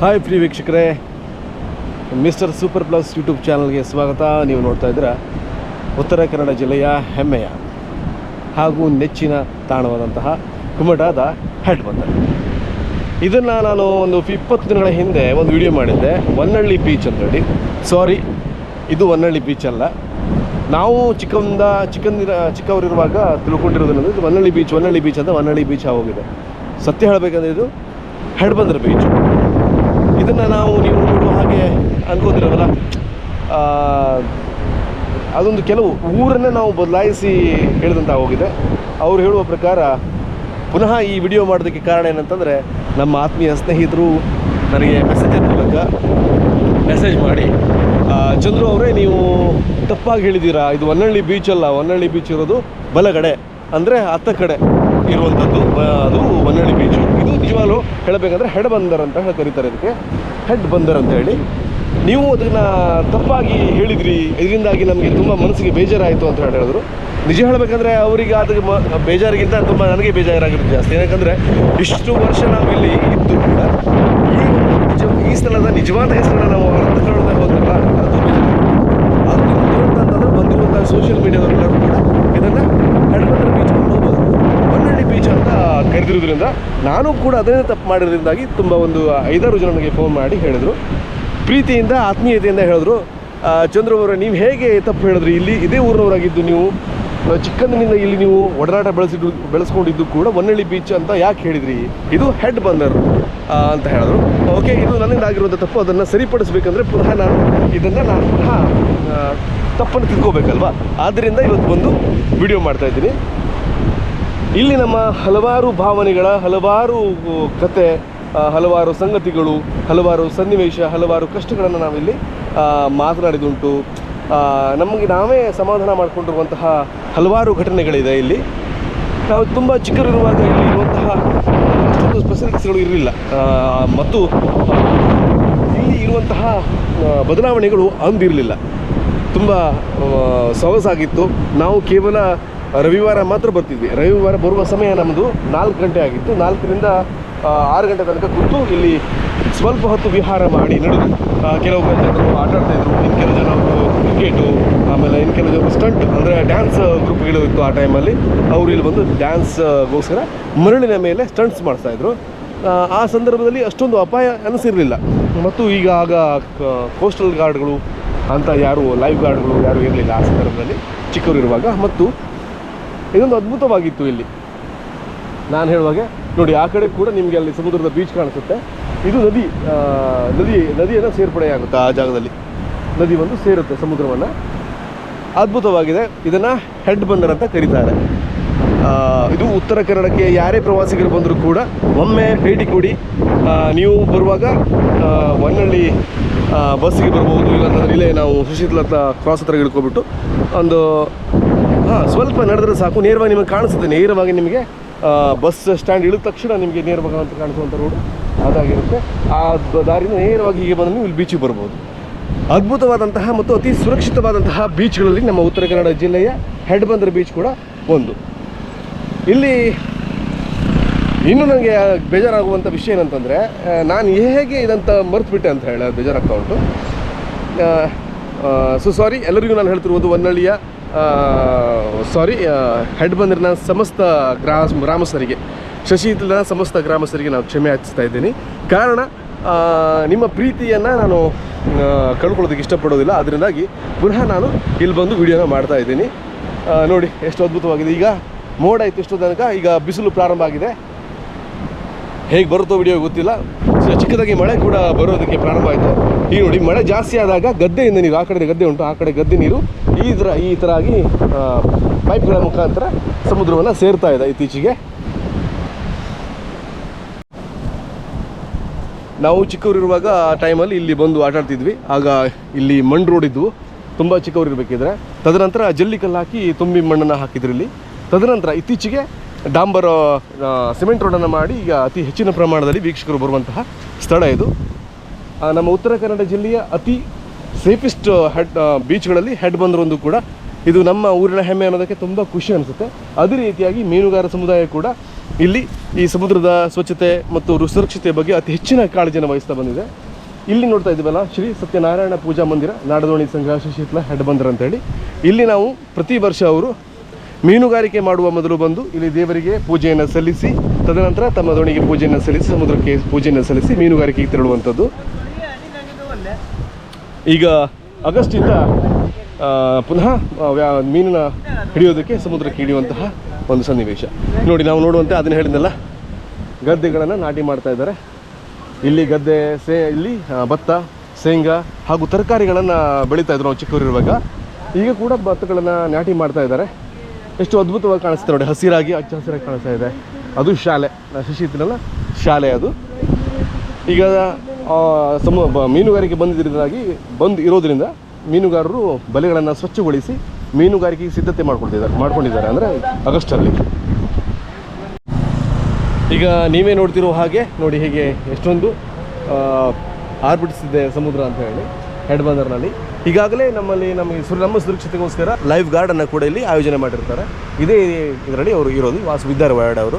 Hi ಪ್ರಿಯ ವೀಕ್ಷಕರೇ, mister super plus YouTube ಚಾನಲ್ಗೆ ಸ್ವಾಗತ. ನೀವು ನೋಡ್ತಾ ಇದ್ದೀರಾ ಉತ್ತರ ಕನ್ನಡ ಜಿಲ್ಲೆಯ ಹೆಮ್ಮೆಯ ಹಾಗೂ ನೆಚ್ಚಿನ ತಾಣವಾದಂತಹ ಕುಮಟಾದ ಹೆಡ್ ಬಂದರ್ ಇದನ್ನು ನಾನು ಒಂದು ಇಪ್ಪತ್ತು ದಿನಗಳ ಹಿಂದೆ ಒಂದು ವಿಡಿಯೋ ಮಾಡಿದ್ದೆ ಒನ್ನಳ್ಳಿ ಬೀಚ್ ಅಂತೇಳಿ ಸಾರಿ ಇದು ಒನ್ನಳ್ಳಿ ಬೀಚ್ ಅಲ್ಲ. ನಾವು ಚಿಕ್ಕಂದ ಚಿಕ್ಕಂದಿನ ಚಿಕ್ಕವರಿರುವಾಗ ತಿಳ್ಕೊಂಡಿರೋದನ್ನು ಇದು ಒನ್ನಳ್ಳಿ ಬೀಚ್ ಒನ್ನಳ್ಳಿ ಬೀಚ್ ಅಂತ ಒನ್ನಳ್ಳಿ ಬೀಚ್ ಆಗೋಗಿದೆ ಸತ್ಯ ಹೇಳಬೇಕಂದ್ರೆ ಇದು ಹೆಡ್ ಬೀಚ್ ಇದನ್ನು ನಾವು ನೀವು ನೋಡುವ ಹಾಗೆ ಅನ್ಕೋತಿರೋದಲ್ಲ? ಅದೊಂದು ಕೆಲವು ಊರನ್ನೇ ನಾವು ಬದಲಾಯಿಸಿ ಹೇಳಿದಂತ ಹೋಗಿದೆ. ಅವ್ರು ಹೇಳುವ ಪ್ರಕಾರ ಪುನಃ ಈ ವಿಡಿಯೋ ಮಾಡೋದಕ್ಕೆ ಕಾರಣ ಏನಂತಂದರೆ ನಮ್ಮ ಆತ್ಮೀಯ ಸ್ನೇಹಿತರು ನನಗೆ ಮೆಸೇಜರ್ ಮೂಲಕ ಮೆಸೇಜ್ ಮಾಡಿ ಚಂದ್ರು ಅವರೇ, ನೀವು ತಪ್ಪಾಗಿ ಹೇಳಿದ್ದೀರಾ ಇದು ಹೊನ್ನಳ್ಳಿ ಅಲ್ಲ, ಹೊನ್ನಳ್ಳಿ ಬೀಚ್ ಇರೋದು ಬಲಗಡೆ. ಅಂದರೆ ಹತ್ತ ಕಡೆ ಇರುವಂಥದ್ದು ಅದು ಹೊನ್ನಳ್ಳಿ ಬೀಚು ಇದು ಹೇಳಬೇಕಂದ್ರೆ ಹೆಡ್ ಬಂದರ್ ಅಂತ ಹೇಳಿ ಕರೀತಾರೆ ಇದಕ್ಕೆ. ಹೆಡ್ ಬಂದರ್ ಅಂತ ಹೇಳಿ. ನೀವು ಅದನ್ನು ತಪ್ಪಾಗಿ ಹೇಳಿದ್ರಿ, ಇದರಿಂದಾಗಿ ನಮಗೆ ತುಂಬ ಮನಸ್ಸಿಗೆ ಬೇಜಾರಾಯಿತು ಅಂತ ಹೇಳಿ ಹೇಳಿದ್ರು. ನಿಜ ಹೇಳಬೇಕಂದ್ರೆ ಅವರಿಗೆ ಅದಕ್ಕೆ ಮ, ಬೇಜಾರಿಗಿಂತ ತುಂಬ ನನಗೆ ಬೇಜಾರಾಗಿರೋದು ಜಾಸ್ತಿ. ಯಾಕಂದರೆ ಇಷ್ಟು ವರ್ಷ ನಾವು ಇಲ್ಲಿ ಇದ್ದು ಕೂಡ ಈ ನಿಜ ಈ ಸ್ಥಳದ ನಿಜವಾದ ಹೆಸರನ್ನು ನಾವು ಅರ್ಥ ಕಾಣದೆ ಹೋದ್ರಲ್ಲ, ಅದು ಬೇಜಾರು. ಅದು ಬಂದಿರುವಂಥ ಸೋಷಿಯಲ್ ಮೀಡಿಯಾದವರೆಲ್ಲರೂ ಕೂಡ ಇದನ್ನು ಹೆಡ್ಬಂದರ್ ಬೀಚ್ ಹೋಗ್ಬೋದು ಹೊನ್ನಳ್ಳಿ ಬೀಚ್ ಅಂತ ಕರೆದಿರೋದ್ರಿಂದ ನಾನು ಕೂಡ ಅದನ್ನೇ ತಪ್ಪು ಮಾಡಿರೋದ್ರಿಂದಾಗಿ ತುಂಬ ಒಂದು ಐದಾರು ಜನ ನನಗೆ ಫೋನ್ ಮಾಡಿ ಹೇಳಿದರು. ಪ್ರೀತಿಯಿಂದ, ಆತ್ಮೀಯತೆಯಿಂದ ಹೇಳಿದ್ರು. ಚಂದ್ರವರ ನೀವು ಹೇಗೆ ತಪ್ಪು ಹೇಳಿದ್ರಿ? ಇಲ್ಲಿ ಇದೇ ಊರಿನವರಾಗಿದ್ದು ನೀವು. ಚಿಕ್ಕಂದಿನಿಂದ ಇಲ್ಲಿ ನೀವು ಒಡನಾಟ ಬೆಳೆಸಿದ್ದು ಬೆಳೆಸ್ಕೊಂಡಿದ್ದು ಕೂಡ ಒನ್ನಳ್ಳಿ ಬೀಚ್ ಅಂತ ಯಾಕೆ ಹೇಳಿದ್ರಿ? ಇದು ಹೆಡ್ ಬಂದರು ಅಂತ ಹೇಳಿದ್ರು. ಓಕೆ ಇದು ನನ್ನಿಂದ ಆಗಿರುವಂಥ ತಪ್ಪು. ಅದನ್ನು ಸರಿಪಡಿಸ್ಬೇಕಂದ್ರೆ ಪುನಃ ನಾನು ಇದನ್ನು ನಾನು ಪುನಃ ತಪ್ಪನ್ನು ತಿಳ್ಕೋಬೇಕಲ್ವಾ ಆದ್ದರಿಂದ ಇವತ್ತು ಬಂದು ವಿಡಿಯೋ ಮಾಡ್ತಾ ಇದ್ದೀನಿ. ಇಲ್ಲಿ ನಮ್ಮ ಹಲವಾರು ಭಾವನೆಗಳ, ಹಲವಾರು ಕತೆ ಹಲವಾರು ಸಂಗತಿಗಳು, ಹಲವಾರು ಸನ್ನಿವೇಶ, ಹಲವಾರು ಕಷ್ಟಗಳನ್ನು ನಾವಿಲ್ಲಿ ಮಾತನಾಡಿದುಂಟು. ನಮಗೆ ನಾವೇ ಸಮಾಧಾನ ಮಾಡಿಕೊಂಡಿರುವಂತಹ ಹಲವಾರು ಘಟನೆಗಳಿದೆ ಇಲ್ಲಿ. ನಾವು ತುಂಬ ಚಿಕ್ಕರಿರುವಾಗ ಇಲ್ಲಿ ಇರುವಂತಹ ಅಷ್ಟೊಂದು ಫೆಸಿಲಿಟೀಸ್ಗಳು ಇರಲಿಲ್ಲ. ಮತ್ತು ಇಲ್ಲಿ ಇರುವಂತಹ ಬದಲಾವಣೆಗಳು ಅಂದಿರಲಿಲ್ಲ. ತುಂಬ ಸೊಗಸಾಗಿತ್ತು ನಾವು ಕೇವಲ ರವಿವಾರ ಮಾತ್ರ ಬರ್ತಿದ್ವಿ. ರವಿವಾರ ಬರುವ ಸಮಯ ನಮ್ಮದು ನಾಲ್ಕು ಗಂಟೆ ಆಗಿತ್ತು. ನಾಲ್ಕರಿಂದ ಆರು ಗಂಟೆ ತನಕ ಕೂತು ಇಲ್ಲಿ ಸ್ವಲ್ಪ ಹೊತ್ತು ವಿಹಾರ ಮಾಡಿ ನಡೆದು ಕೆಲವು ಜನರು ಆಟ ಆಡ್ತಾಯಿದ್ರು ಇನ್ನು ಕೆಲವು ಜನ ಕ್ರಿಕೆಟು ಆಮೇಲೆ ಇನ್ನು ಕೆಲವು ಜನರು ಸ್ಟಂಟ್ ಅಂದರೆ ಡ್ಯಾನ್ಸ್ ಗ್ರೂಪ್ಗಳು ಇತ್ತು ಆ ಟೈಮಲ್ಲಿ ಅವರು ಇಲ್ಲಿ ಬಂದು ಡ್ಯಾನ್ಸ್ಗೋಸ್ಕರ ಮರಳಿನ ಮೇಲೆ ಸ್ಟಂಟ್ಸ್ ಮಾಡ್ತಾಯಿದ್ರು ಆ, ಆ ಸಂದರ್ಭದಲ್ಲಿ ಅಷ್ಟೊಂದು ಅಪಾಯ ಅನಿಸಿರಲಿಲ್ಲ. ಮತ್ತು ಈಗ ಆಗ ಕೋಸ್ಟಲ್ ಗಾರ್ಡ್ಗಳು ಅಂತ ಯಾರು ಲೈಫ್ ಗಾರ್ಡ್ಗಳು ಯಾರು ಇರಲಿಲ್ಲ ಆ ಸಂದರ್ಭದಲ್ಲಿ ಚಿಕ್ಕವರು ಇರುವಾಗ. ಮತ್ತು ಇದೊಂದು ಅದ್ಭುತವಾಗಿತ್ತು ಇಲ್ಲಿ. ನಾನು ಹೇಳುವಾಗೆ ನೋಡಿ, ಆ ಕಡೆ ಕೂಡ ನಿಮಗೆ ಅಲ್ಲಿ ಸಮುದ್ರದ ಬೀಚ್ ಕಾಣಿಸುತ್ತೆ. ಇದು ನದಿ ನದಿ, ನದಿಯನ್ನು ಸೇರ್ಪಡೆಯಾಗುತ್ತೆ ಆ ಜಾಗದಲ್ಲಿ. ನದಿ ಒಂದು ಸೇರುತ್ತೆ ಸಮುದ್ರವನ್ನು. ಅದ್ಭುತವಾಗಿದೆ. ಇದನ್ನು ಹೆಡ್ ಬಂದರ್ ಅಂತ ಕರೀತಾರೆ. ಇದು ಉತ್ತರ ಕನ್ನಡಕ್ಕೆ ಯಾರೇ ಪ್ರವಾಸಿಗರು ಬಂದರೂ ಕೂಡ ಒಮ್ಮೆ ಭೇಟಿ ಕೊಡಿ. ನೀವು ಬರುವಾಗ ಒನ್ನಳ್ಳಿ ಬಸ್ಸಿಗೆ ಬರ್ಬೋದು ಇಲ್ಲಾಂತಂದ್ರೆ ಇಲ್ಲೇ ನಾವು ಸುಶೀಲತಾ ಕ್ರಾಸ್ ಹತ್ರ ಇಳ್ಕೊಬಿಟ್ಟು ಒಂದು ಸ್ವಲ್ಪ ನಡೆದ್ರೆ ಸಾಕು. ನೇರವಾಗಿ ನಿಮಗೆ ಕಾಣಿಸುತ್ತೆ. ನೇರವಾಗಿ ನಿಮಗೆ ಬಸ್ ಸ್ಟ್ಯಾಂಡ್ ಇಳಿದ ತಕ್ಷಣ ನಿಮಗೆ ನೇರವಾಗಿ ಅಂತ ಕಾಣಿಸುವಂಥ ರೋಡು ಅದಾಗಿರುತ್ತೆ. ಆ ದಾರಿನ ನೇರವಾಗಿ ಹೀಗೆ ಬಂದು ನೀವು ಇಲ್ಲಿ ಬೀಚಿಗೆ ಬರ್ಬೋದು. ಅದ್ಭುತವಾದಂತಹ ಮತ್ತು ಅತಿ ಸುರಕ್ಷಿತವಾದಂತಹ ಬೀಚ್ಗಳಲ್ಲಿ ನಮ್ಮ ಉತ್ತರ ಕನ್ನಡ ಜಿಲ್ಲೆಯ ಹೆಡ್ಬಂದರ್ ಬೀಚ್ ಕೂಡ ಒಂದು. ಇಲ್ಲಿ ಇನ್ನು ನನಗೆ ಬೇಜಾರಾಗುವಂಥ ವಿಷಯ ಏನಂತಂದರೆ ನಾನು ಹೇಗೆ ಇದಂತ ಮರೆತುಬಿಟ್ಟೆ ಅಂತ ಹೇಳಿ ಬೇಜಾರಾಗ್ತಾ ಉಂಟು. ಸೊ ಸಾರಿ ಎಲ್ಲರಿಗೂ ನಾನು ಹೇಳ್ತಿರುವುದು ಹೊನ್ನಳ್ಳಿಯ ಸಾರಿ ಹೆಡ್ ಬಂದಿರೋ ಸಮಸ್ತ ಗ್ರಾಮ, ಗ್ರಾಮಸ್ಥರಿಗೆ ಶಶಿತಲನ ಸಮಸ್ತ ಗ್ರಾಮಸ್ಥರಿಗೆ ನಾವು ಕ್ಷಮೆ ಯಾಚಿಸ್ತಾ ಇದ್ದೀನಿ. ಕಾರಣ ನಿಮ್ಮ ಪ್ರೀತಿಯನ್ನು ನಾನು ಕಳ್ಕೊಳ್ಳೋದಕ್ಕೆ ಇಷ್ಟಪಡೋದಿಲ್ಲ. ಅದರಿಂದಾಗಿ ಪುನಃ ನಾನು ಇಲ್ಲಿ ಬಂದು ವಿಡಿಯೋನ ಮಾಡ್ತಾ ಇದ್ದೀನಿ. ನೋಡಿ, ಎಷ್ಟು ಅದ್ಭುತವಾಗಿದೆ. ಈಗ ಮೋಡ ಇತ್ತು ಇಷ್ಟು ತನಕ. ಈಗ ಬಿಸಿಲು ಪ್ರಾರಂಭ ಆಗಿದೆ. ಹೇಗೆ ಬರುತ್ತೋ ವಿಡಿಯೋ ಗೊತ್ತಿಲ್ಲ. ಚಿಕ್ಕದಾಗಿ ಮಳೆ ಕೂಡ ಬರೋದಕ್ಕೆ ಪ್ರಾರಂಭ ಆಯಿತು. ಈಗ ನೋಡಿ ಮಳೆ ಜಾಸ್ತಿ ಆದಾಗ ಗದ್ದೆಯಿಂದ ನೀರು, ಆ ಕಡೆ ಗದ್ದೆ ಉಂಟು, ಆ ಕಡೆ ಗದ್ದೆ ನೀರು ಈ ಥರ ಈ ಥರ ಆಗಿ ಪೈಪ್ಗಳ ಮುಖಾಂತರ ಸಮುದ್ರವನ್ನು ಸೇರ್ತಾ ಇದೆ ಇತ್ತೀಚೆಗೆ. ನಾವು ಚಿಕ್ಕವರಿರುವಾಗ ಟೈಮಲ್ಲಿ ಇಲ್ಲಿ ಬಂದು ಆಟ ಆಡ್ತಿದ್ವಿ ಆಗ ಇಲ್ಲಿ ಮಣ್ಣು ರೋಡ್ ಇದ್ವು. ತುಂಬ ಚಿಕ್ಕವರು ಇರಬೇಕಿದ್ರೆ ತದನಂತರ ಜಲ್ಲಿಕಲ್ಲು ಹಾಕಿ ತುಂಬಿ ಮಣ್ಣನ್ನು ಹಾಕಿದ್ರು ಇಲ್ಲಿ. ತದನಂತರ ಇತ್ತೀಚೆಗೆ ಡಾಂಬರ್ ಸಿಮೆಂಟ್ ರೋಡನ್ನು ಮಾಡಿ ಈಗ ಅತಿ ಹೆಚ್ಚಿನ ಪ್ರಮಾಣದಲ್ಲಿ ವೀಕ್ಷಕರು ಬರುವಂತಹ ಸ್ಥಳ ಇದು. ನಮ್ಮ ಉತ್ತರ ಕನ್ನಡ ಜಿಲ್ಲೆಯ ಅತಿ ಸೇಫೆಸ್ಟ್ ಹೆಡ್ ಬೀಚ್ಗಳಲ್ಲಿ ಹೆಡ್ ಬಂದರೊಂದು ಕೂಡ ಇದು ನಮ್ಮ ಊರಿನ ಹೆಮ್ಮೆ ಅನ್ನೋದಕ್ಕೆ ತುಂಬ ಖುಷಿ ಅನಿಸುತ್ತೆ. ಅದೇ ರೀತಿಯಾಗಿ ಮೀನುಗಾರ ಸಮುದಾಯ ಕೂಡ ಇಲ್ಲಿ ಈ ಸಮುದ್ರದ ಸ್ವಚ್ಛತೆ ಮತ್ತು ಸುರಕ್ಷತೆ ಬಗ್ಗೆ ಅತಿ ಹೆಚ್ಚಿನ ಕಾಳಜಿಯನ್ನು ವಹಿಸ್ತಾ ಬಂದಿದೆ. ಇಲ್ಲಿ ನೋಡ್ತಾ ಇದ್ದೀವಲ್ಲ, ಶ್ರೀ ಸತ್ಯನಾರಾಯಣ ಪೂಜಾ ಮಂದಿರ, ನಾಡದೋಣಿ ಸಂಘ ಶಶಿತ್ಲ ಹೆಡ್ಬಂದರ್ ಅಂತೇಳಿ. ಇಲ್ಲಿ ನಾವು ಪ್ರತಿ ವರ್ಷ ಅವರು ಮೀನುಗಾರಿಕೆ ಮಾಡುವ ಮೊದಲು ಬಂದು ಇಲ್ಲಿ ದೇವರಿಗೆ ಪೂಜೆಯನ್ನು ಸಲ್ಲಿಸಿ, ತದನಂತರ ತಮ್ಮ ದೋಣಿಗೆ ಪೂಜೆಯನ್ನು ಸಲ್ಲಿಸಿ, ಸಮುದ್ರಕ್ಕೆ ಪೂಜೆಯನ್ನು ಸಲ್ಲಿಸಿ ಮೀನುಗಾರಿಕೆಗೆ ತೆರಳುವಂಥದ್ದು. ಈಗ ಆಗಸ್ಟಿಂದ ಪುನಃ ವ್ಯಾ- ಮೀನನ್ನ ಹಿಡಿಯೋದಕ್ಕೆ ಸಮುದ್ರಕ್ಕೆ ಹಿಡಿಯುವಂತಹ ಒಂದು ಸನ್ನಿವೇಶ. ನೋಡಿ, ನಾವು ನೋಡುವಂತೆ ಅದನ್ನ ಹೇಳಿದ್ನಲ್ಲ, ಗದ್ದೆಗಳನ್ನು ನಾಟಿ ಮಾಡ್ತಾ ಇದ್ದಾರೆ. ಇಲ್ಲಿ ಗದ್ದೆ, ಸೇ, ಇಲ್ಲಿ ಭತ್ತ, ಶೇಂಗಾ ಹಾಗೂ ತರಕಾರಿಗಳನ್ನು ಬೆಳೀತಾ ಇದ್ರು ನಾವು ಚಿಕ್ಕವರಿರುವಾಗ. ಈಗ ಕೂಡ ಭತ್ತಗಳನ್ನು ನಾಟಿ ಮಾಡ್ತಾ ಇದ್ದಾರೆ. ಎಷ್ಟು ಅದ್ಭುತವಾಗಿ ಕಾಣಿಸ್ತಾ ನೋಡಿ, ಹಸಿರಾಗಿ ಹಚ್ಚ ಹಸಿರಾಗಿ ಕಾಣಿಸ್ತಾ ಇದೆ. ಅದು ಶಾಲೆ ಶಶಿ ಶಶಿತಿನಲ್ಲ, ಶಾಲೆ ಅದು. ಈಗ ಸಮ ಮೀನುಗಾರಿಕೆ ಬಂದಿದ್ದರಿಂದಾಗಿ ಬಂದು ಇರೋದರಿಂದ ಮೀನುಗಾರರು ಬಲೆಗಳನ್ನು ಸ್ವಚ್ಛಗೊಳಿಸಿ ಮೀನುಗಾರಿಕೆಗೆ ಸಿದ್ಧತೆ ಮಾಡ್ಕೊಳ್ತಿದ್ದಾರೆ ಮಾಡ್ಕೊಂಡಿದ್ದಾರೆ ಅಂದರೆ ಆಗಸ್ಟಲ್ಲಿ. ಈಗ ನೀವೇ ನೋಡ್ತಿರೋ ಹಾಗೆ ನೋಡಿ ಹೀಗೆ ಎಷ್ಟೊಂದು ಆ, ಆರ್ಭಟಿಸಿದೆ ಸಮುದ್ರ ಅಂತ ಹೇಳಿ ಹೆಡ್ ಬಂದರ್ನಲ್ಲಿ ಈಗಾಗಲೇ ನಮ್ಮಲ್ಲಿ ನಮಗೆ ಸುರ ನಮ್ಮ ಸುರಕ್ಷತೆಗೋಸ್ಕರ ಲೈಫ್ ಗಾರ್ಡನ್ನು ಕೂಡ ಇಲ್ಲಿ ಆಯೋಜನೆ ಮಾಡಿರ್ತಾರೆ. ಇದೇ ಇದರಲ್ಲಿ ಅವರು ಇರೋದು ವಾಸು ಇದ್ದಾರೆ ವಾರ್ಡ್ ಅವರು.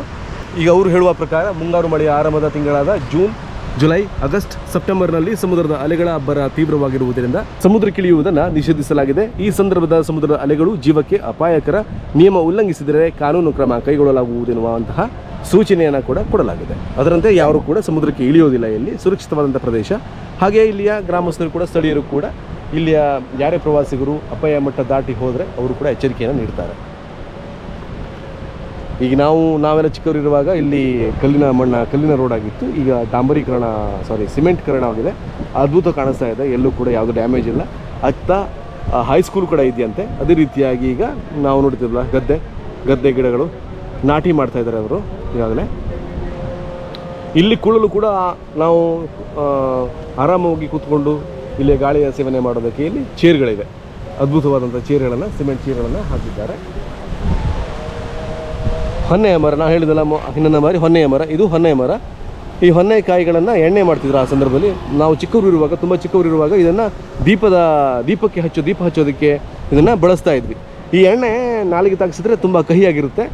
ಈಗ ಅವರು ಹೇಳುವ ಪ್ರಕಾರ ಮುಂಗಾರು ಮಳೆಯ ಆರಂಭದ ತಿಂಗಳಾದ ಜೂನ್ ಜುಲೈ, ಆಗಸ್ಟ್, ಸೆಪ್ಟೆಂಬರ್ನಲ್ಲಿ ಸಮುದ್ರದ ಅಲೆಗಳ ಅಬ್ಬರ ತೀವ್ರವಾಗಿರುವುದರಿಂದ ಸಮುದ್ರಕ್ಕಿಳಿಯುವುದನ್ನು ನಿಷೇಧಿಸಲಾಗಿದೆ. ಈ ಸಂದರ್ಭದ ಸಮುದ್ರದ ಅಲೆಗಳು ಜೀವಕ್ಕೆ ಅಪಾಯಕರ ನಿಯಮ ಉಲ್ಲಂಘಿಸಿದರೆ ಕಾನೂನು ಕ್ರಮ ಕೈಗೊಳ್ಳಲಾಗುವುದೆನ್ನುವಂತಹ ಸೂಚನೆಯನ್ನು ಕೂಡ ಕೊಡಲಾಗಿದೆ. ಅದರಂತೆ ಯಾರು ಕೂಡ ಸಮುದ್ರಕ್ಕೆ ಇಳಿಯೋದಿಲ್ಲ ಇಲ್ಲಿ ಸುರಕ್ಷಿತವಾದಂಥ ಪ್ರದೇಶ. ಹಾಗೆ ಇಲ್ಲಿಯ ಗ್ರಾಮಸ್ಥರು ಕೂಡ, ಸ್ಥಳೀಯರು ಕೂಡ ಇಲ್ಲಿಯ ಯಾರೇ ಪ್ರವಾಸಿಗರು ಅಪಾಯ ಮಟ್ಟ ದಾಟಿ ಹೋದರೆ ಅವರು ಕೂಡ ಎಚ್ಚರಿಕೆಯನ್ನು ನೀಡ್ತಾರೆ. ಈಗ ನಾವು ನಾವೆಲ್ಲ ಚಿಕ್ಕವರಿರುವಾಗ ಇಲ್ಲಿ ಕಲ್ಲಿನ ಮಣ್ಣ ಕಲ್ಲಿನ ರೋಡ್ ಆಗಿತ್ತು. ಈಗ ಡಾಂಬರೀಕರಣ ಸಾರಿ ಸಿಮೆಂಟ್ಕರಣ ಆಗಿದೆ. ಅದ್ಭುತ ಕಾಣಿಸ್ತಾ ಇದೆ. ಎಲ್ಲೂ ಕೂಡ ಯಾವುದೂ ಡ್ಯಾಮೇಜ್ ಇಲ್ಲ. ಅತ್ತ ಹೈಸ್ಕೂಲ್ ಕೂಡ ಇದೆಯಂತೆ. ಅದೇ ರೀತಿಯಾಗಿ ಈಗ ನಾವು ನೋಡ್ತಿದ್ವಲ್ಲ ಗದ್ದೆ ಗದ್ದೆ ಗಿಡಗಳು. ನಾಟಿ ಮಾಡ್ತಾ ಇದ್ದಾರೆ ಅವರು ಈಗಾಗಲೇ. ಇಲ್ಲಿ ಕುಳಲು ಕೂಡ ನಾವು ಆ, ಆರಾಮವಾಗಿ ಕೂತ್ಕೊಂಡು ಇಲ್ಲಿ ಗಾಳಿಯ ಸೇವನೆ ಮಾಡೋದಕ್ಕೆ ಇಲ್ಲಿ ಚೇರ್ಗಳಿವೆ ಅದ್ಭುತವಾದಂಥ ಚೇರ್ಗಳನ್ನು ಸಿಮೆಂಟ್ ಚೇರ್ಗಳನ್ನು ಹಾಕಿದ್ದಾರೆ. ಹೊನ್ನೆಯ ಮರ ನಾವು ಹೇಳಿದಲ್ಲ ಹಿನ್ನನ ಮಾರಿ ಹೊನ್ನೆಯ ಮರ, ಇದು ಹೊನ್ನೆಯ ಮರ. ಈ ಹೊನ್ನೆ ಕಾಯಿಗಳನ್ನು ಎಣ್ಣೆ ಮಾಡ್ತಿದ್ರು ಆ ಸಂದರ್ಭದಲ್ಲಿ. ನಾವು ಚಿಕ್ಕವರು ಇರುವಾಗ, ತುಂಬ ಚಿಕ್ಕವರು ಇರುವಾಗ ಇದನ್ನು ದೀಪದ, ದೀಪಕ್ಕೆ ಹಚ್ಚು, ದೀಪ ಹಚ್ಚೋದಕ್ಕೆ ಇದನ್ನು ಬಳಸ್ತಾ ಇದ್ವಿ. ಈ ಎಣ್ಣೆ ನಾಲಿಗೆ ತಾಗಿಸಿದ್ರೆ ತುಂಬ ಕಹಿಯಾಗಿರುತ್ತೆ.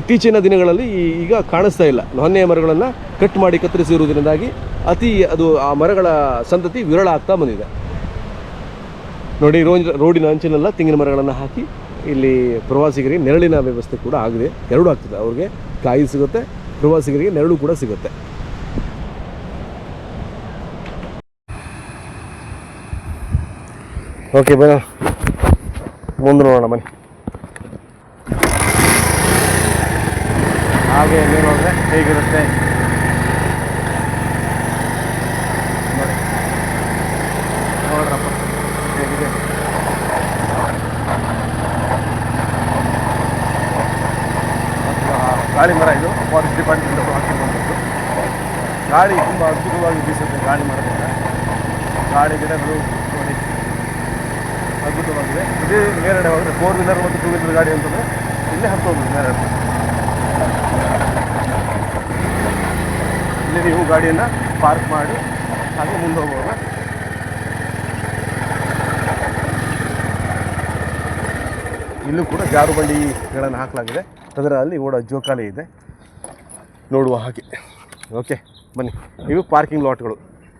ಇತ್ತೀಚಿನ ದಿನಗಳಲ್ಲಿ ಈಗ ಕಾಣಿಸ್ತಾ ಇಲ್ಲ. ಹೊನ್ನೆಯ ಮರಗಳನ್ನು ಕಟ್ ಮಾಡಿ ಕತ್ತರಿಸಿರುವುದರಿಂದಾಗಿ ಅತಿ, ಅದು ಆ ಮರಗಳ ಸಂತತಿ ವಿರಳ ಆಗ್ತಾ ಬಂದಿದೆ. ನೋಡಿ, ರೋಜ್, ರೋಡಿನ ಅಂಚಿನೆಲ್ಲ, ತೆಂಗಿನ ಮರಗಳನ್ನು ಹಾಕಿ ಇಲ್ಲಿ ಪ್ರವಾಸಿಗರಿಗೆ ನೆರಳಿನ ವ್ಯವಸ್ಥೆ ಕೂಡ ಆಗಿದೆ. ಎರಡೂ ಆಗ್ತದೆ. ಅವ್ರಿಗೆ ಕಾಯಿ ಸಿಗುತ್ತೆ, ಪ್ರವಾಸಿಗರಿಗೆ ನೆರಳು ಕೂಡ ಸಿಗುತ್ತೆ. ಓಕೆ ಬರ ಮುಂದೆ ನೋಡೋಣ, ಬನ್ನಿ. ಹಾಗೆ ನೋಡಿದ್ರೆ ಹೇಗಿರುತ್ತೆ ನೋಡಿ ನೋಡ್ರಪ್ಪ ಹೇಗಿದೆ ಗಾಳಿ ಮರ ಇದು. ಫಾರೆಸ್ಟ್ ಡಿಪಾರ್ಟ್ಮೆಂಟ್ ಹಾಕಿರುವಂಥದ್ದು ಗಾಳಿ ತುಂಬ ಅದ್ಭುತವಾಗಿ ಬೀಸುತ್ತೆ ಗಾಳಿ ಮರದಿಂದ. ಗಾಳಿ ಗಿಡಗಳು ಅದ್ಭುತವಾಗಿದೆ. ಇದೇ ಮೇಲ್ಗಡೆ ಹೋದರೆ ಫೋರ್ ವೀಲರ್ ಮತ್ತು ಟೂ ವೀಲರ್ ಗಾಡಿ ಅಂತಂದರೆ ಇಲ್ಲೇ ಹತ್ತೋದು ಮೇಲ್ಗಡೆ ಇಲ್ಲಿ ನೀವು ಗಾಡಿಯನ್ನು ಪಾರ್ಕ್ ಮಾಡಿ ಹಾಗೆ ಮುಂದೆ ಹೋಗುವಾಗ ಇಲ್ಲೂ ಕೂಡ ಜಾರು ಬಂಡಿಗಳನ್ನು ಹಾಕಲಾಗಿದೆ. ಅದರಲ್ಲಿ ಓಡೋ ಜೋಕಾಲಿ ಇದೆ. ನೋಡುವ ಹಾಗೆ. ಓಕೆ ಬನ್ನಿ. ಇವು ಪಾರ್ಕಿಂಗ್ ಲಾಟ್ಗಳು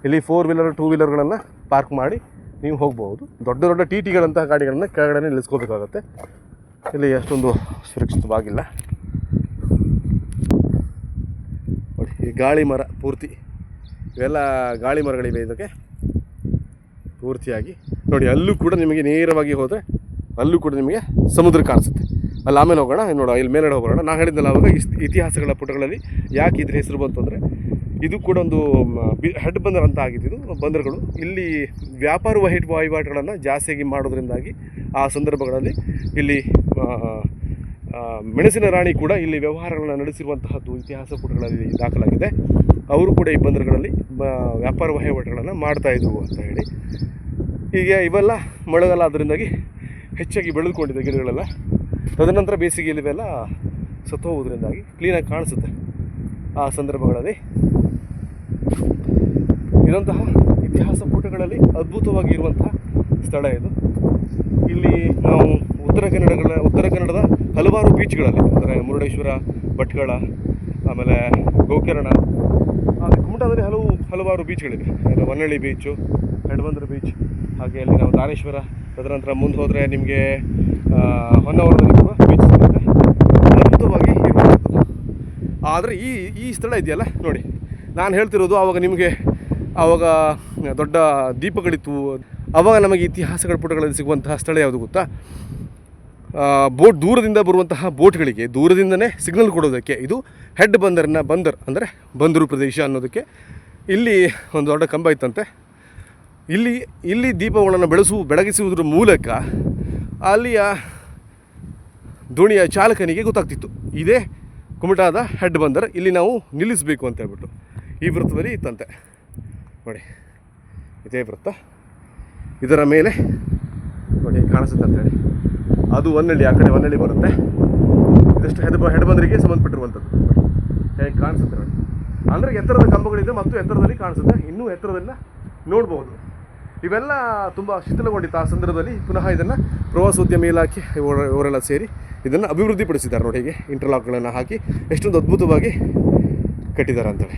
ಇಲ್ಲಿ ಫೋರ್ ವೀಲರ್ ಟೂ ವೀಲರ್ಗಳನ್ನು ಪಾರ್ಕ್ ಮಾಡಿ ನೀವು ಹೋಗ್ಬೋದು ದೊಡ್ಡ ದೊಡ್ಡ ಟಿ ಟಿಗಳಂತಹ ಗಾಡಿಗಳನ್ನು ಕೆಳಗಡೆ ನಿಲ್ಲಿಸ್ಕೋಬೇಕಾಗತ್ತೆ. ಇಲ್ಲಿ ಅಷ್ಟೊಂದು ಸುರಕ್ಷಿತವಾಗಿಲ್ಲ. ನೋಡಿ, ಈ ಗಾಳಿ ಮರ ಪೂರ್ತಿ. ಇವೆಲ್ಲ ಗಾಳಿ ಮರಗಳಿವೆ ಇದಕ್ಕೆ. ಪೂರ್ತಿಯಾಗಿ. ನೋಡಿ, ಅಲ್ಲೂ ಕೂಡ ನಿಮಗೆ ನೇರವಾಗಿ ಹೋದರೆ, ಅಲ್ಲೂ ಕೂಡ ನಿಮಗೆ ಸಮುದ್ರ ಕಾಣಿಸುತ್ತೆ. ಅಲ್ಲಿ ಆಮೇಲೆ ಹೋಗೋಣ ನೋಡೋ, ಇಲ್ಲಿ ಮೇಲ್ಗಡೆ ಹೋಗೋಣ. ನಾನು ಹೇಳಿದ್ನಲ್ಲ ಅವಾಗ ಇತಿಹಾಸಗಳ ಪುಟಗಳಲ್ಲಿ ಯಾಕೆ ಇದ್ರ ಹೆಸರು ಬಂತು ಅಂದರೆ, ಇದು ಕೂಡ ಒಂದು ಹೆಡ್ ಬಂದರ್ ಅಂತ ಆಗಿದ್ದು, ಬಂದರುಗಳು. ಇಲ್ಲಿ ವ್ಯಾಪಾರ ವಹಿಟ್ ವಹಿವಾಟುಗಳನ್ನು ಜಾಸ್ತಿಯಾಗಿ ಮಾಡೋದ್ರಿಂದಾಗಿ ಆ ಸಂದರ್ಭಗಳಲ್ಲಿ ಇಲ್ಲಿ ಮೆಣಸಿನ ರಾಣಿ ಕೂಡ ಇಲ್ಲಿ ವ್ಯವಹಾರಗಳನ್ನು ನಡೆಸಿರುವಂತಹದ್ದು ಇತಿಹಾಸ ಪುಟಗಳಲ್ಲಿ ದಾಖಲಾಗಿದೆ. ಅವರು ಕೂಡ ಈ ಬಂದರುಗಳಲ್ಲಿ ಬ- ವ್ಯಾಪಾರ ವಹಿವಾಟುಗಳನ್ನು ಮಾಡ್ತಾಯಿದ್ರು ಅಂತ ಹೇಳಿ. ಹೀಗೆ ಇವೆಲ್ಲ ಮಳೆಗಾಲ ಅದರಿಂದಾಗಿ ಹೆಚ್ಚಾಗಿ ಬೆಳೆದುಕೊಂಡಿದೆ ಗಿಡಗಳೆಲ್ಲ ತದನಂತರ ಬೇಸಿಗೆಯಲ್ಲಿ ಇವೆಲ್ಲ ಸತ್ತು ಹೋಗೋದ್ರಿಂದಾಗಿ ಕ್ಲೀನಾಗಿ ಕಾಣಿಸುತ್ತೆ ಆ ಸಂದರ್ಭಗಳಲ್ಲಿ. ಇದಂತಹ ಇತಿಹಾಸ ಪುಟಗಳಲ್ಲಿ ಅದ್ಭುತವಾಗಿ ಇರುವಂತಹ ಸ್ಥಳ ಇದು. ಇಲ್ಲಿ ನಾವು ಉತ್ತರ ಕನ್ನಡಗಳ, ಉತ್ತರ ಕನ್ನಡದ ಹಲವಾರು ಬೀಚ್ಗಳಲ್ಲಿ ಅಂದರೆ ಮುರುಡೇಶ್ವರ, ಭಟ್ಕಳ, ಆಮೇಲೆ ಗೋಕರ್ಣ ಕುಮಟಾದಲ್ಲಿ ಹಲವು, ಹಲವಾರು ಬೀಚ್ಗಳಿವೆ ಅಂದರೆ ಬೀಚು ಹೆಡ್ಬಂದ್ರ ಬೀಚ್ ಹಾಗೆ ಅಲ್ಲಿ ನಾವು ದಾನೇಶ್ವರ ತದನಂತರ ಮುಂದೆ ಹೋದರೆ ನಿಮಗೆ ಹೊನ್ನವರದಲ್ಲಿ ಕೂಡ ಬೀಚ್ ಸಿಗುತ್ತೆ ಅದ್ಭುತವಾಗಿ ಆದರೆ ಈ ಈ ಸ್ಥಳ ಇದೆಯಲ್ಲ, ನೋಡಿ, ನಾನು ಹೇಳ್ತಿರೋದು ಆವಾಗ ನಿಮಗೆ ಆವಾಗ ದೊಡ್ಡ ದೀಪಗಳಿತ್ತು. ಆವಾಗ ನಮಗೆ ಇತಿಹಾಸಗಳ ಪುಟಗಳಲ್ಲಿ ಸಿಗುವಂತಹ ಸ್ಥಳ ಯಾವುದು ಗೊತ್ತಾ? ಬೋಟ್ ದೂರದಿಂದ ಬರುವಂತಹ ಬೋಟ್ಗಳಿಗೆ, ದೂರದಿಂದನೇ ಸಿಗ್ನಲ್ ಕೊಡೋದಕ್ಕೆ ಇದು ಹೆಡ್ ಬಂದರ್ನ ಬಂದರ್, ಅಂದರೆ ಬಂದರು ಪ್ರದೇಶ ಅನ್ನೋದಕ್ಕೆ. ಇಲ್ಲಿ ಒಂದು ದೊಡ್ಡ ಕಂಬ ಇತ್ತಂತೆ. ಇಲ್ಲಿ ಇಲ್ಲಿ ದೀಪಗಳನ್ನು ಬೆಳೆಸು, ಬೆಳಗಿಸುವುದರ ಮೂಲಕ ಅಲ್ಲಿಯ ದೋಣಿಯ ಚಾಲಕನಿಗೆ ಗೊತ್ತಾಗ್ತಿತ್ತು. ಇದೇ ಕುಮಟಾದ ಹೆಡ್ ಬಂದರ್, ಇಲ್ಲಿ ನಾವು ನಿಲ್ಲಿಸಬೇಕು ಅಂತ ಹೇಳ್ಬಿಟ್ಟು. ಈ ವೃತ್ತದಲ್ಲಿ ಇತ್ತಂತೆ ನೋಡಿ, ಇದೇ ವೃತ್ತ. ಇದರ ಮೇಲೆ, ನೋಡಿ ಕಾಣಿಸುತ್ತೆ ಅಂತೇಳಿ ಅದು ಒನ್ನಳ್ಳಿ, ಆ ಕಡೆ ಒನ್ನಳ್ಳಿ ಬರುತ್ತೆ. ಇದಷ್ಟು ಹೆಡ್ ಹೆಡ್ ಬಂದರಿಗೆ ಸಂಬಂಧಪಟ್ಟಿರುವಂಥದ್ದು. ಹೇಗೆ ಕಾಣಿಸುತ್ತೆ ನೋಡಿ. ಅಂದರೆ ಎತ್ತರದ ಕಂಬಗಳಿದೆ ಮತ್ತು ಎತ್ತರದಲ್ಲಿ ಕಾಣಿಸುತ್ತೆ. ಇನ್ನೂ ಎತ್ತರದಲ್ಲ ನೋಡ್ಬೋದು. ಇವೆಲ್ಲ ತುಂಬ ಶಿಥಿಲಗೊಂಡಿತ್ತು ಆ ಸಂದರ್ಭದಲ್ಲಿ. ಪುನಃ ಇದನ್ನು ಪ್ರವಾಸೋದ್ಯಮ ಇಲಾಖೆ ಇವರು- ಇವರೆಲ್ಲ ಸೇರಿ ಇದನ್ನು ಅಭಿವೃದ್ಧಿಪಡಿಸಿದ್ದಾರೆ ನೋಡಿ ಹೀಗೆ ಇಂಟರ್ಲಾಕ್ಗಳನ್ನು ಹಾಕಿ ಎಷ್ಟೊಂದು ಅದ್ಭುತವಾಗಿ ಕಟ್ಟಿದ್ದಾರೆ ಅಂತೇಳಿ.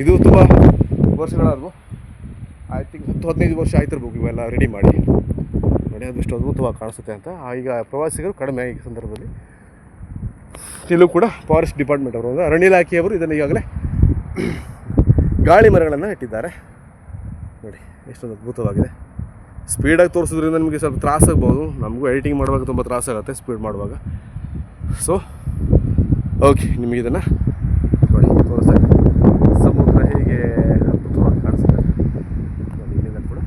ಇದು ತುಂಬ ವರ್ಷಗಳಾದವು. ಐ ಥಿಂಕ್ ಹತ್ತು, ಹದಿನೈದು ವರ್ಷ ಆಯ್ತಿರ್ಬೇಕು ಇವೆಲ್ಲ ರೆಡಿ ಮಾಡಿ. ನೋಡಿ ಅದಷ್ಟು ಅದ್ಭುತವಾಗಿ ಕಾಣಿಸುತ್ತೆ ಅಂತ. ಈಗ ಪ್ರವಾಸಿಗರು ಕಡಿಮೆ ಈ ಸಂದರ್ಭದಲ್ಲಿ. ಇಲ್ಲೂ ಕೂಡ ಫಾರೆಸ್ಟ್ ಡಿಪಾರ್ಟ್ಮೆಂಟ್ ಅವರು, ಅರಣ್ಯ ಇಲಾಖೆಯವರು ಇದನ್ನು ಈಗಾಗಲೇ ಗಾಳಿ ಮರಗಳನ್ನು ಇಟ್ಟಿದ್ದಾರೆ ಎಷ್ಟೊಂದು ಅದ್ಭುತವಾಗಿದೆ. ಸ್ಪೀಡಾಗಿ ತೋರಿಸೋದ್ರಿಂದ ನಿಮಗೆ ಸ್ವಲ್ಪ ತ್ರಾಸಾಗ್ಬೋದು ನಮಗೂ ಎಡಿಟಿಂಗ್ ಮಾಡುವಾಗ ತುಂಬ ತ್ರಾಸಾಗುತ್ತೆ ಸ್ಪೀಡ್ ಮಾಡುವಾಗ. ಸೊ ಓಕೆ ನಿಮಗೆ ಇದನ್ನು ನೋಡಿ ತೋರಿಸ್ತಾ. ಸಮುದ್ರ ಹೇಗೆ ಅದ್ಭುತವಾಗಿ ಕಾಣಿಸುತ್ತೆ. ಇಲ್ಲಿಂದ ಕೂಡ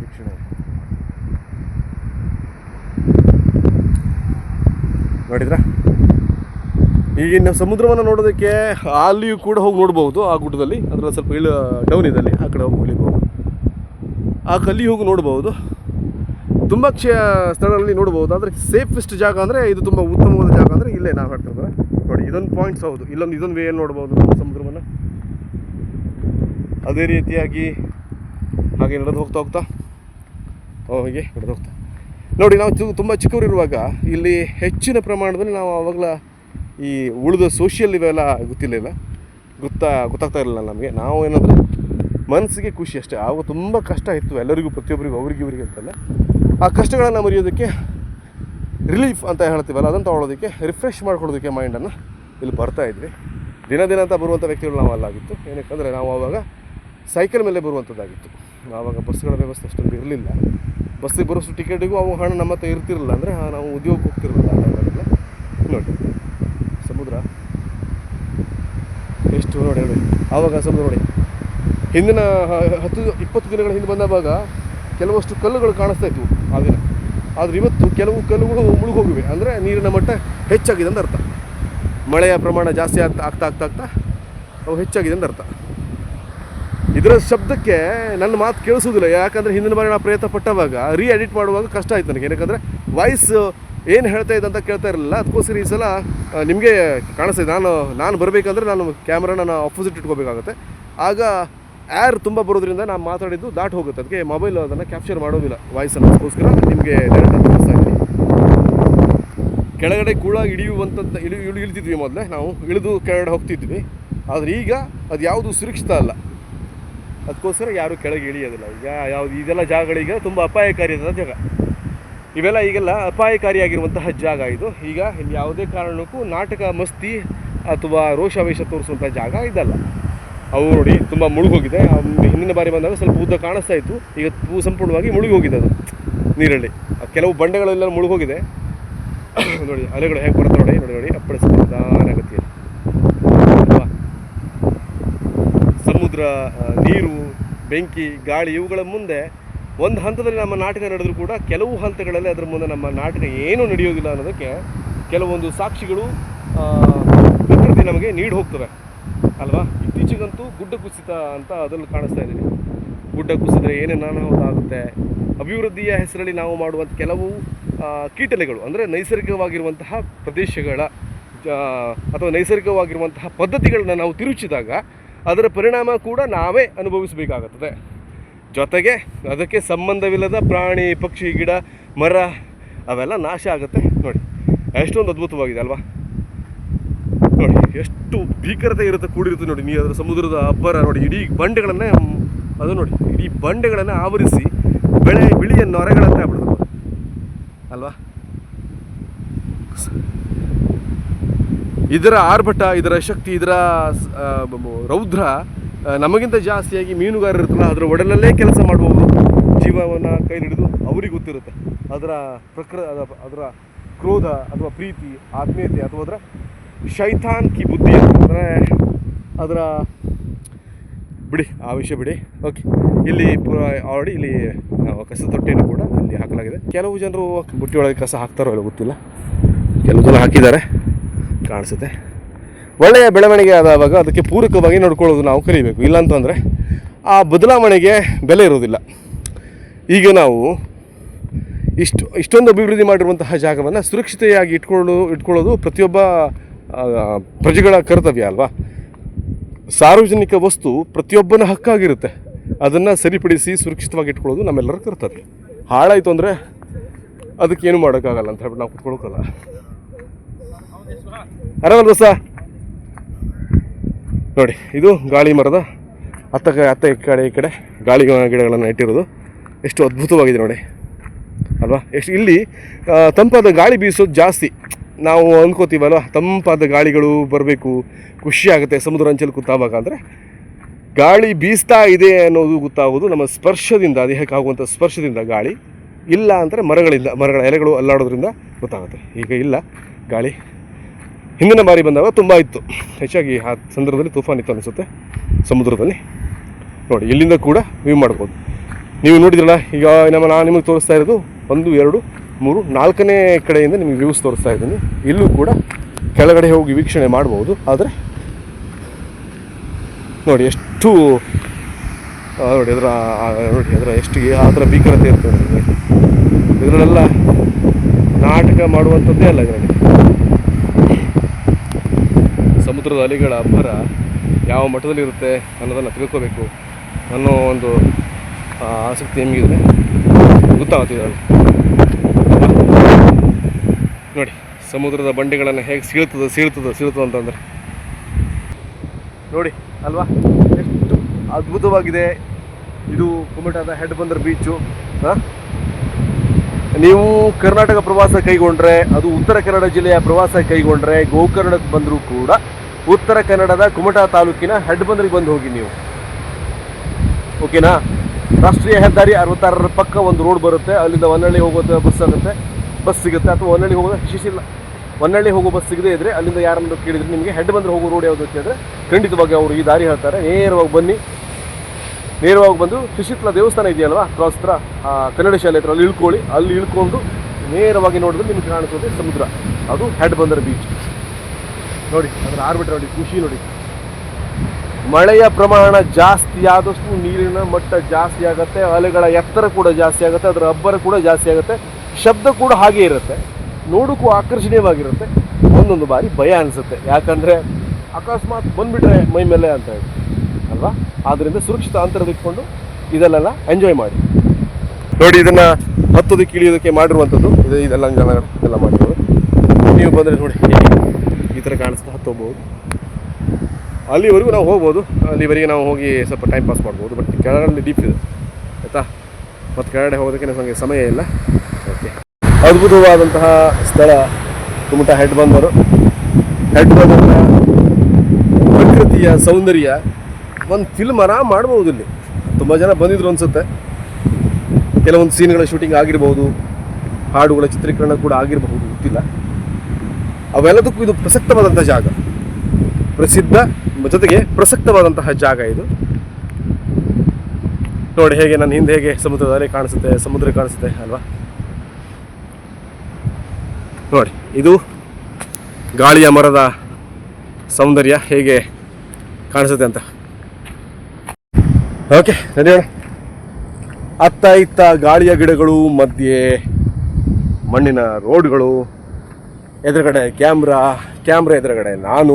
ವೀಕ್ಷಣೆ ನೋಡಿದ್ರಾ? ಈಗಿನ ಸಮುದ್ರವನ್ನು ನೋಡೋದಕ್ಕೆ ಅಲ್ಲಿಯೂ ಕೂಡ ಹೋಗಿ ನೋಡ್ಬೋದು ಆ ಗುಡ್ಡದಲ್ಲಿ. ಅದರ ಸ್ವಲ್ಪ ಇಳ ಡೌನ್ ಇದೆ ಅಲ್ಲಿ. ಆ ಕಡೆ ಹೋಗಿ ಆ ಕಲ್ಲಿ ಹೋಗಿ ನೋಡ್ಬೋದು. ತುಂಬ ಕ್ಷ ಸ್ಥಳಗಳಲ್ಲಿ ನೋಡ್ಬೋದು. ಆದರೆ ಸೇಫೆಸ್ಟ್ ಜಾಗ ಅಂದರೆ ಇದು ತುಂಬ ಉತ್ತಮವಾದ ಜಾಗ ಅಂದರೆ ಇಲ್ಲೇ ನಾವು ಹೇಳ್ತಿರ್ತಾರೆ ನೋಡಿ, ಇದೊಂದು ಪಾಯಿಂಟ್ಸ್ ಹೌದು. ಇಲ್ಲೊಂದು ಇದೊಂದು ವೇಯಲ್ಲಿ ನೋಡ್ಬೋದು ಸಮುದ್ರವನ್ನು. ಅದೇ ರೀತಿಯಾಗಿ ಹಾಗೆ ನಡೆದು ಹೋಗ್ತಾ ಹೋಗ್ತಾ ಹೀಗೆ ನಡೆದು ಹೋಗ್ತಾ. ನೋಡಿ, ನಾವು ಚು ತುಂಬ ಚಿಕ್ಕವರಿರುವಾಗ ಇಲ್ಲಿ ಹೆಚ್ಚಿನ ಪ್ರಮಾಣದಲ್ಲಿ ನಾವು ಆವಾಗಲ ಈ ಉಳಿದ ಸೋಷಿಯಲ್ ಇವೆಲ್ಲ ಗೊತ್ತಿರಲಿಲ್ಲ ಗೊತ್ತಾ ಗೊತ್ತಾಗ್ತಾ ಇರಲಿಲ್ಲ ನಮಗೆ. ನಾವು ಏನಂದರೆ ಮನಸ್ಸಿಗೆ ಖುಷಿ ಅಷ್ಟೇ. ಆವಾಗ ತುಂಬ ಕಷ್ಟ ಇತ್ತು ಎಲ್ಲರಿಗೂ, ಪ್ರತಿಯೊಬ್ಬರಿಗೂ, ಅವ್ರಿಗೆ, ಇವ್ರಿಗೆ ಅಂತಲ್ಲ. ಆ ಕಷ್ಟಗಳನ್ನು ಮರೆಯೋದಕ್ಕೆ ರಿಲೀಫ್ ಅಂತ ಹೇಳ್ತೀವಲ್ಲ, ಅದನ್ನು ತೊಗೊಳೋದಕ್ಕೆ ರಿಫ್ರೆಶ್ ಮಾಡ್ಕೊಳ್ಳೋದಕ್ಕೆ ಮೈಂಡನ್ನು ಇಲ್ಲಿ ಬರ್ತಾ ಇದ್ವಿ. ದಿನ ದಿನ ಅಂತ ಬರುವಂಥ ವ್ಯಕ್ತಿಗಳು ನಾವು ಅಲ್ಲಾಗಿತ್ತು ಏನಕ್ಕಂದರೆ ನಾವು ಆವಾಗ ಸೈಕಲ್ ಮೇಲೆ ಬರುವಂಥದ್ದಾಗಿತ್ತು ಆವಾಗ ಬಸ್ಗಳ ವ್ಯವಸ್ಥೆ ಅಷ್ಟೊಂದು ಇರಲಿಲ್ಲ. ಬಸ್ಸಿಗೆ ಬರೋಷ್ಟು ಟಿಕೆಟಿಗೂ ಅವು ಹಣ ನಮ್ಮ ಹತ್ರ ಇರ್ತಿರಲಿಲ್ಲ ಅಂದರೆ ನಾವು ಉದ್ಯೋಗಕ್ಕೆ ಹೋಗ್ತಿರಲಿಲ್ಲ ನೋಡಿ. ಸಮುದ್ರ, ಎಷ್ಟು ನೋಡಿ ನೋಡಿ. ಆವಾಗ ಸಮುದ್ರ ನೋಡಿ. ಹಿಂದಿನ ಹತ್ತು, ಇಪ್ಪತ್ತು ದಿನಗಳ ಹಿಂದೆ ಬಂದಾಗ ಕೆಲವಷ್ಟು ಕಲ್ಲುಗಳು ಕಾಣಿಸ್ತಾ ಇತ್ತು ಆ ದಿನ. ಆದರೆ ಇವತ್ತು ಕೆಲವು ಕಲ್ಲುಗಳು ಮುಳುಗೋಗಿವೆ ಅಂದರೆ ನೀರಿನ ಮಟ್ಟ ಹೆಚ್ಚಾಗಿದೆ ಅಂತ ಅರ್ಥ. ಮಳೆಯ ಪ್ರಮಾಣ ಜಾಸ್ತಿ ಆಗ್ತಾ ಆಗ್ತಾ ಆಗ್ತಾ ಆಗ್ತಾ ಅವು ಹೆಚ್ಚಾಗಿದೆ ಅಂತ ಅರ್ಥ. ಇದರ ಶಬ್ದಕ್ಕೆ ನನ್ನ ಮಾತು ಕೇಳಿಸೋದಿಲ್ಲ ಯಾಕಂದರೆ ಹಿಂದಿನ ಬಾರಿ ನಾವು ಪ್ರಯತ್ನ ಪಟ್ಟವಾಗ ರೀ ಎಡಿಟ್ ಮಾಡುವಾಗ ಕಷ್ಟ ಆಯ್ತು ನನಗೆ. ಯಾಕಂದರೆ ವಾಯ್ಸ್ ಏನು ಹೇಳ್ತಾ ಇದ್ದಂತ ಕೇಳ್ತಾ ಇರಲಿಲ್ಲ. ಅದಕ್ಕೋಸ್ಕರ ಈ ಸಲ ನಿಮಗೆ ಕಾಣಿಸ್ತಾ ನಾನು ನಾನು ಬರಬೇಕಂದ್ರೆ ನಾನು ಕ್ಯಾಮ್ರಾನ ನಾನು ಆಪೋಸಿಟ್ ಇಟ್ಕೋಬೇಕಾಗುತ್ತೆ. ಆಗ ಏರ್ ತುಂಬ ಬರೋದ್ರಿಂದ ನಾನು ಮಾತಾಡಿದ್ದು ದಾಟ್ ಹೋಗುತ್ತೆ. ಅದಕ್ಕೆ ಮೊಬೈಲ್ ಅದನ್ನು ಕ್ಯಾಪ್ಚರ್ ಮಾಡೋದಿಲ್ಲ ವಾಯ್ಸನ್ನು ಅದಕ್ಕೋಸ್ಕರ ನಿಮಗೆ ಕೆಳಗಡೆ ಕೂಡ ಇಳಿಯುವಂಥದ್ದು ಇಳಿ ಇಳಿ ಇಳಿತಿದ್ವಿ ಮೊದಲೇ. ನಾವು ಇಳಿದು ಕೆಳಗಡೆ ಹೋಗ್ತಿದ್ವಿ. ಆದರೆ ಈಗ ಅದು ಯಾವುದು ಸುರಕ್ಷಿತ ಅಲ್ಲ. ಅದಕ್ಕೋಸ್ಕರ ಯಾರು ಕೆಳಗೆ ಇಳಿಯೋದಿಲ್ಲ. ಈಗ ಯಾವುದು, ಇದೆಲ್ಲ ಜಾಗಗಳೀಗ ತುಂಬ ಅಪಾಯಕಾರಿಯಾದ ಜಾಗ. ಇವೆಲ್ಲ ಈಗೆಲ್ಲ ಅಪಾಯಕಾರಿಯಾಗಿರುವಂತಹ ಜಾಗ ಇದು. ಈಗ ಇಲ್ಲಿ ಯಾವುದೇ ಕಾರಣಕ್ಕೂ ನಾಟಕ, ಮಸ್ತಿ ಅಥವಾ ರೋಷಾವೇಶ ತೋರಿಸುವಂಥ ಜಾಗ ಇದಲ್ಲ. ಅವು ನೋಡಿ ತುಂಬ ಮುಳುಗೋಗಿದೆ. ಹಿಂದಿನ ಬಾರಿ ಬಂದಾಗ ಸ್ವಲ್ಪ ಉದ್ದ ಕಾಣಿಸ್ತಾ ಇತ್ತು. ಈಗ ಸಂಪೂರ್ಣವಾಗಿ ಮುಳುಗಿ ಹೋಗಿದೆ ಅದು, ನೀರಲ್ಲಿ. ಕೆಲವು ಬಂಡೆಗಳೆಲ್ಲ ಮುಳುಗೋಗಿದೆ. ನೋಡಿ, ಅಲೆಗಳು ಹೇಗೆ ಬರುತ್ತೆ ನೋಡಿ ನೋಡಿ ನೋಡಿ ಅಪ್ಪಳಿಸಿ ನಿಧಾನಗತಿಯಲ್ಲಿ ಸಮುದ್ರ ನೀರು, ಬೆಂಕಿ, ಗಾಳಿ, ಇವುಗಳ ಮುಂದೆ ಒಂದು ಹಂತದಲ್ಲಿ ನಮ್ಮ ನಾಟಕ ನಡೆದರೂ ಕೂಡ ಕೆಲವು ಹಂತಗಳಲ್ಲಿ ಅದರ ಮುಂದೆ ನಮ್ಮ ನಾಟಕ ಏನೂ ನಡೆಯೋದಿಲ್ಲ ಅನ್ನೋದಕ್ಕೆ ಕೆಲವೊಂದು ಸಾಕ್ಷಿಗಳು ಪ್ರಕೃತಿ ನಮಗೆ ನೀಡಿ ಹೋಗ್ತವೆ. ಅಲ್ವಾ? ಇತ್ತೀಚೆಗಂತೂ ಗುಡ್ಡ ಕುಸಿತ ಅಂತ ಅದರಲ್ಲಿ ಕಾಣಿಸ್ತಾ ಇದ್ದೀನಿ ಗುಡ್ಡ ಕುಸಿದ್ರೆ ಏನೇನು ಅನಾಹುತ ಆಗುತ್ತೆ? ಅಭಿವೃದ್ಧಿಯ ಹೆಸರಲ್ಲಿ ನಾವು ಮಾಡುವಂಥ ಕೆಲವು ಕೀಟಲೆಗಳು, ಅಂದರೆ ನೈಸರ್ಗಿಕವಾಗಿರುವಂತಹ ಪ್ರದೇಶಗಳ ಅಥವಾ ನೈಸರ್ಗಿಕವಾಗಿರುವಂತಹ ಪದ್ಧತಿಗಳನ್ನ ನಾವು ತಿರುಚಿದಾಗ ಅದರ ಪರಿಣಾಮ ಕೂಡ ನಾವೇ ಅನುಭವಿಸಬೇಕಾಗುತ್ತದೆ. ಜೊತೆಗೆ ಅದಕ್ಕೆ ಸಂಬಂಧವಿಲ್ಲದ ಪ್ರಾಣಿ, ಪಕ್ಷಿ, ಗಿಡ, ಮರ, ಅವೆಲ್ಲ ನಾಶ ಆಗುತ್ತೆ. ನೋಡಿ, ಎಷ್ಟೊಂದು ಅದ್ಭುತವಾಗಿದೆ ಅಲ್ವಾ? ನೋಡಿ, ಎಷ್ಟು ಭೀಕರತೆ ಇರುತ್ತೆ ಕೂಡಿರುತ್ತೆ ನೋಡಿ ನೀವು ಅದರ ಸಮುದ್ರದ ಅಬ್ಬರ ನೋಡಿ, ಇಡೀ ಬಂಡೆಗಳನ್ನೇ, ಅದು ನೋಡಿ, ಇಡೀ ಬಂಡೆಗಳನ್ನು ಆವರಿಸಿ ಬೆಳೆ, ಬಿಳಿಯ ನೊರೆಗಳನ್ನೇ ಆಗ್ಬಿಡ್ತದೆ ಅಲ್ವಾ? ಇದರ ಆರ್ಭಟ, ಇದರ ಶಕ್ತಿ, ಇದರ ರೌದ್ರ ನಮಗಿಂತ ಜಾಸ್ತಿಯಾಗಿ ಮೀನುಗಾರರು ಇರ್ತಲ್ಲ ಅದರ ಒಡಲಲ್ಲೇ ಕೆಲಸ ಮಾಡುವವರು ಜೀವವನ್ನು ಕೈ ಹಿಡಿದು ಅವ್ರಿಗೆ ಗೊತ್ತಿರುತ್ತೆ. ಅದರ ಪ್ರಕೃ ಅದರ ಕ್ರೋಧ ಅಥವಾ ಪ್ರೀತಿ, ಆತ್ಮೀಯತೆ ಅಥವಾ ಅದರ ಶೈತಾನ್ಕಿ ಬುದ್ಧಿ ಅಂದರೆ ಅದರ ಬಿಡಿ, ಆ ವಿಷಯ ಬಿಡಿ. ಓಕೆ ಇಲ್ಲಿ ಆಲ್ರೆಡಿ ಇಲ್ಲಿ ಕಸ ತೊಟ್ಟಿಯನ್ನು ಕೂಡ ಅಲ್ಲಿ ಹಾಕಲಾಗಿದೆ. ಕೆಲವು ಜನರು ಬುಟ್ಟಿಯೊಳಗೆ ಕಸ ಹಾಕ್ತಾರೋ ಇಲ್ಲ ಗೊತ್ತಿಲ್ಲ. ಕೆಲವು ಜನ ಹಾಕಿದ್ದಾರೆ. ಕಾಣಿಸುತ್ತೆ. ಒಳ್ಳೆಯ ಬೆಳವಣಿಗೆ ಆದಾಗ ಅದಕ್ಕೆ ಪೂರಕವಾಗಿ ನೋಡ್ಕೊಳ್ಳೋದು ನಾವು ಕಲಿಬೇಕು. ಇಲ್ಲಾಂತಂದರೆ ಆ ಬದಲಾವಣೆಗೆ ಬೆಲೆ ಇರೋದಿಲ್ಲ ಈಗ ನಾವು ಇಷ್ಟು, ಇಷ್ಟೊಂದು ಅಭಿವೃದ್ಧಿ ಮಾಡಿರುವಂತಹ ಜಾಗವನ್ನು ಸುರಕ್ಷತೆಯಾಗಿ ಇಟ್ಕೊಳ್ಳೋ, ಇಟ್ಕೊಳ್ಳೋದು ಪ್ರತಿಯೊಬ್ಬ ಪ್ರಜೆಗಳ ಕರ್ತವ್ಯ ಅಲ್ವಾ? ಸಾರ್ವಜನಿಕ ವಸ್ತು ಪ್ರತಿಯೊಬ್ಬನ ಹಕ್ಕಾಗಿರುತ್ತೆ. ಅದನ್ನು ಸರಿಪಡಿಸಿ ಸುರಕ್ಷಿತವಾಗಿ ಇಟ್ಕೊಳ್ಳೋದು ನಮ್ಮೆಲ್ಲರ ಕರ್ತವ್ಯ. ಹಾಳಾಯಿತು ಅಂದರೆ ಅದಕ್ಕೇನು ಮಾಡೋಕ್ಕಾಗಲ್ಲ ಅಂತ ಹೇಳ್ಬಿಟ್ಟು ನಾವು ಕುತ್ಕೊಳ್ಳೋಕ್ಕಲ್ಲ ಆರಾಮಲ್ಲ ದೋಸ್ತ? ನೋಡಿ, ಇದು ಗಾಳಿ ಮರದ ಅತ್ತ ಅತ್ತ ಈ ಕಡೆ ಈ ಕಡೆ ಗಾಳಿ ಗಿಡಗಳನ್ನು ಇಟ್ಟಿರೋದು ಎಷ್ಟು ಅದ್ಭುತವಾಗಿದೆ ನೋಡಿ. ಅಲ್ವಾ? ಎಷ್ಟು ಇಲ್ಲಿ ತಂಪಾದ ಗಾಳಿ ಬೀಸೋದು ಜಾಸ್ತಿ. ನಾವು ಅಂದ್ಕೋತೀವಲ್ವ ತಂಪಾದ ಗಾಳಿಗಳು ಬರಬೇಕು, ಖುಷಿ ಆಗುತ್ತೆ ಸಮುದ್ರ ಅಂಚಲ್ಲಿ ಕೂತಾವಾಗ ಅಂದರೆ. ಗಾಳಿ ಬೀಸ್ತಾ ಇದೆ ಅನ್ನೋದು ಗೊತ್ತಾಗೋದು ನಮ್ಮ ಸ್ಪರ್ಶದಿಂದ, ದೇಹಕ್ಕೆ ಆಗುವಂಥ ಸ್ಪರ್ಶದಿಂದ ಗಾಳಿ. ಇಲ್ಲ ಅಂದರೆ ಮರಗಳಿಂದ ಮರಗಳ ಎಲೆಗಳು ಅಲ್ಲಾಡೋದ್ರಿಂದ ಗೊತ್ತಾಗುತ್ತೆ. ಈಗ ಇಲ್ಲ, ಗಾಳಿ ಹಿಂದಿನ ಬಾರಿ ಬಂದಾಗ ತುಂಬ ಇತ್ತು. ಹೆಚ್ಚಾಗಿ ಆ ಸಂದರ್ಭದಲ್ಲಿ ತುಫಾನ್ ಇತ್ತು ಅನಿಸುತ್ತೆ ಸಮುದ್ರದಲ್ಲಿ. ನೋಡಿ, ಇಲ್ಲಿಂದ ಕೂಡ ವ್ಯೂ ಮಾಡ್ಬೋದು. ನೀವು ನೋಡಿದ್ರಲ್ಲ, ಈಗ ನಮ್ಮ ನಾನು ನಿಮಗೆ ತೋರಿಸ್ತಾ ಇರೋದು ಒಂದು, ಎರಡು ಮೂರು, ನಾಲ್ಕನೇ ಕಡೆಯಿಂದ ನಿಮಗೆ ವ್ಯೂಸ್ ತೋರಿಸ್ತಾ ಇದ್ದೀನಿ. ಇಲ್ಲೂ ಕೂಡ ಕೆಳಗಡೆ ಹೋಗಿ ವೀಕ್ಷಣೆ ಮಾಡ್ಬೋದು. ಆದರೆ, ನೋಡಿ ಎಷ್ಟು ನೋಡಿ ಅದರ ನೋಡಿ ಅದರ ಎಷ್ಟು ಅದರ ಭೀಕರತೆ ಇರ್ತದೆ ನಿಮಗೆ. ಇದರಲ್ಲೆಲ್ಲ ನಾಟಕ ಮಾಡುವಂಥದ್ದೇ ಅಲ್ಲ ಇದರಲ್ಲಿ. ಸಮುದ್ರದ ಅಲೆಗಳ ಅಬ್ಬರ ಯಾವ ಮಟ್ಟದಲ್ಲಿರುತ್ತೆ ಅನ್ನೋದನ್ನು ತಿಳ್ಕೋಬೇಕು ಅನ್ನೋ ಒಂದು ಆಸಕ್ತಿ ನಿಮಗಿದೆ ಗೊತ್ತಾಗುತ್ತೆ ಇದರಲ್ಲಿ. ನೋಡಿ, ಸಮುದ್ರದ ಬಂಡೆಗಳನ್ನು ಹೇಗೆ ಸೀಳ್ತದೆ ಸೀಳ್ತದೆ ಸೀಳ್ತದೆ ಅಂತಂದರೆ. ನೋಡಿ, ಅಲ್ವಾ? ಎಷ್ಟು ಅದ್ಭುತವಾಗಿದೆ. ಇದು ಕುಮಟಾದ ಹೆಡ್ ಬಂದರ್ ಬೀಚು, ಹಾಂ? ನೀವು ಕರ್ನಾಟಕ ಪ್ರವಾಸ ಕೈಗೊಂಡ್ರೆ, ಅದು ಉತ್ತರ ಕನ್ನಡ ಜಿಲ್ಲೆಯ ಪ್ರವಾಸ ಕೈಗೊಂಡ್ರೆ, ಗೋಕರ್ಣಕ್ಕೆ ಬಂದರೂ ಕೂಡ ಉತ್ತರ ಕನ್ನಡದ ಕುಮಟಾ ತಾಲೂಕಿನ ಹೆಡ್ ಬಂದರಿಗೆ ಬಂದು ಹೋಗಿ ನೀವು. ಓಕೆನಾ ರಾಷ್ಟ್ರೀಯ ಹೆದ್ದಾರಿ ಅರವತ್ತಾರರ ಪಕ್ಕ ಒಂದು ರೋಡ್ ಬರುತ್ತೆ, ಅಲ್ಲಿಂದ ಹೊನ್ನಳ್ಳಿ ಹೋಗೋದು ಬಸ್ ಆಗುತ್ತೆ. ಬಸ್ ಸಿಗುತ್ತೆ ಅಥವಾ ಹೊನ್ನಳ್ಳಿ ಹೋಗೋದು ಇಲ್ಲ. ಹೊನ್ನಳ್ಳಿ ಹೋಗೋ ಬಸ್ ಸಿಗದೇ ಇದ್ರೆ ಅಲ್ಲಿಂದ ಯಾರನ್ನು ಕೇಳಿದ್ರೆ ನಿಮಗೆ ಹೆಡ್ ಬಂದ್ರೆ ಹೋಗೋ ರೋಡ್ ಯಾವುದು ಅಂತ ಹೇಳಿದ್ರೆ ಖಂಡಿತವಾಗಿ ಅವರು ಈ ದಾರಿ ಹೇಳ್ತಾರೆ. ನೇರವಾಗಿ ಬನ್ನಿ. ನೇರವಾಗಿ ಬಂದು ಸುಶೀತ್ಲ ದೇವಸ್ಥಾನ ಇದೆಯಲ್ವಾ? ಕ್ರಾಸ್ ಹತ್ರ ಕನ್ನಡ ಶಾಲೆ ಹತ್ರ ಅಲ್ಲಿ ಇಳ್ಕೊಳ್ಳಿ. ಅಲ್ಲಿ ಇಳ್ಕೊಂಡು ನೇರವಾಗಿ ನೋಡಿದ್ರೆ ನಿಮ್ಗೆ ಕಾಣಿಸೋದೆ ಸಮುದ್ರ. ಅದು ಹೆಡ್ ಬಂದರ್ ಬೀಚ್ ನೋಡಿ, ಅದರ ಆರ್ಬಿಟ್ರ್ ನೋಡಿ, ಖುಷಿ ನೋಡಿ. ಮಳೆಯ ಪ್ರಮಾಣ ಜಾಸ್ತಿ ಆದಷ್ಟು ನೀರಿನ ಮಟ್ಟ ಜಾಸ್ತಿ ಆಗುತ್ತೆ, ಅಲೆಗಳ ಎತ್ತರ ಕೂಡ ಜಾಸ್ತಿ ಆಗುತ್ತೆ, ಅದರ ಅಬ್ಬರ ಕೂಡ ಜಾಸ್ತಿ ಆಗುತ್ತೆ. ಶಬ್ದ ಕೂಡ ಹಾಗೆ ಇರುತ್ತೆ. ನೋಡೋಕ್ಕೂ ಆಕರ್ಷಣೀಯವಾಗಿರುತ್ತೆ. ಒಂದೊಂದು ಬಾರಿ ಭಯ ಅನಿಸುತ್ತೆ. ಯಾಕಂದರೆ ಅಕಸ್ಮಾತ್ ಬಂದುಬಿಟ್ರೆ ಮೈ ಮೇಲೆ ಅಂತ ಹೇಳಿ. ಅಲ್ವಾ? ಆದ್ದರಿಂದ ಸುರಕ್ಷಿತ ಅಂತರದಿಟ್ಕೊಂಡು ಇದೆಲ್ಲ ಎಂಜಾಯ್ ಮಾಡಿ. ನೋಡಿ, ಇದನ್ನು ಹತ್ತೋದಕ್ಕೆ ಇಳಿಯೋದಕ್ಕೆ ಮಾಡಿರುವಂಥದ್ದು. ಇದು ಇದೆಲ್ಲ ಎಲ್ಲ ಮಾಡಿರೋದು. ನೀವು ಬಂದರೆ ನೋಡಿ, ಈ ಥರ ಕಾಣಿಸ್ತಾ ಹತ್ತೋಗ್ಬೋದು ಅಲ್ಲಿವರೆಗೂ ನಾವು ಹೋಗ್ಬೋದು. ಅಲ್ಲಿವರೆಗೆ ನಾವು ಹೋಗಿ ಸ್ವಲ್ಪ ಟೈಮ್ ಪಾಸ್ ಮಾಡ್ಬೋದು. ಬಟ್ ಕೆಳಗಡೆ ಡೀಪ್ ಇದೆ. ಆಯಿತಾ? ಮತ್ತು ಕೆಳಗಡೆ ಹೋಗೋದಕ್ಕೆ ನಮಗೆ ಸಮಯ ಇಲ್ಲ. ಅದ್ಭುತವಾದಂತಹ ಸ್ಥಳ, ಕುಮಟ ಹೆಡ್ ಬಂದರು. ಹೆಡ್ ಬಂದರ ಪ್ರಕೃತಿಯ ಸೌಂದರ್ಯ, ಒಂದು ಫಿಲ್ಮ್ ಆರಾಮ್ ಮಾಡ್ಬೋದು ಇಲ್ಲಿ. ತುಂಬ ಜನ ಬಂದಿದ್ರು ಅನ್ಸುತ್ತೆ. ಕೆಲವೊಂದು ಸೀನ್ಗಳ ಶೂಟಿಂಗ್ ಆಗಿರ್ಬೋದು, ಹಾಡುಗಳ ಚಿತ್ರೀಕರಣ ಕೂಡ ಆಗಿರಬಹುದು, ಗೊತ್ತಿಲ್ಲ. ಅವೆಲ್ಲದಕ್ಕೂ ಇದು ಪ್ರಸಕ್ತವಾದಂಥ ಜಾಗ. ಪ್ರಸಿದ್ಧ ಜೊತೆಗೆ ಪ್ರಸಕ್ತವಾದಂತಹ ಜಾಗ ಇದು. ನೋಡಿ ಹೇಗೆ, ನನ್ನ ಹಿಂದೆ ಹೇಗೆ ಸಮುದ್ರದ ಅಲೆ ಕಾಣಿಸುತ್ತೆ, ಸಮುದ್ರ ಕಾಣಿಸುತ್ತೆ, ಅಲ್ವಾ? ನೋಡಿ, ಇದು ಗಾಳಿಯ ಮರದ ಸೌಂದರ್ಯ ಹೇಗೆ ಕಾಣಿಸುತ್ತೆ ಅಂತ. ಓಕೆ ನಡೆಯೋಣ ಅತ್ತ ಇತ್ತ ಗಾಳಿಯ ಗಿಡಗಳು, ಮಧ್ಯೆ ಮಣ್ಣಿನ ರೋಡ್ಗಳು, ಎದುರುಗಡೆ ಕ್ಯಾಮ್ರಾ ಕ್ಯಾಮ್ರಾ ಎದುರುಗಡೆ ನಾನು